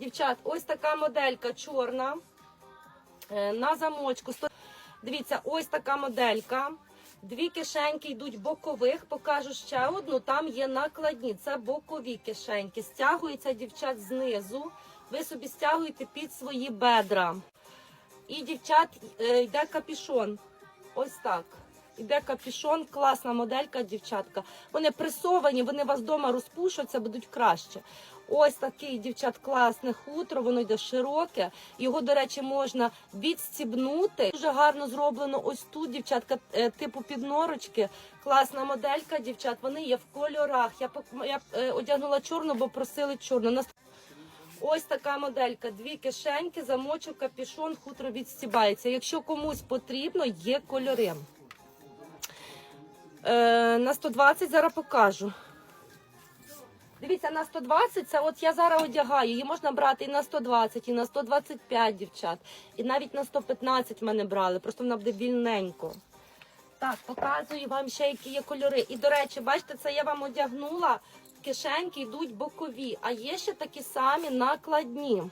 Дівчат, ось така моделька чорна. е, На замочку. Дивіться, ось така моделька. Дві кишеньки йдуть бокових. Покажу ще одну. Там є накладні. Це бокові кишеньки. Стягується дівчат знизу. Ви собі стягуєте під свої бедра. І дівчат е, йде капішон. Ось так. Іде капішон, класна моделька, дівчатка. Вони пресовані, вони вас вдома розпушаться, будуть краще. Ось такий, дівчат, класне хутро, воно йде широке. Його, до речі, можна відстібнути. Дуже гарно зроблено ось тут, дівчатка, е, типу піднорочки. Класна моделька, дівчат. Вони є в кольорах. Я, я е, одягнула чорну, бо просили чорну. Ось така моделька. Дві кишеньки, замочок, капішон, хутро відстібається. Якщо комусь потрібно, є кольори. Е, на 120 зараз покажу. Дивіться, на 120 це от я зараз одягаю. Її можна брати і на 120, і на 125, дівчат. І навіть на 115 мене брали. Просто вона буде вільненько. Так, показую вам ще, які є кольори. І, до речі, бачите, це я вам одягнула. Кишеньки йдуть бокові, а є ще такі самі накладні.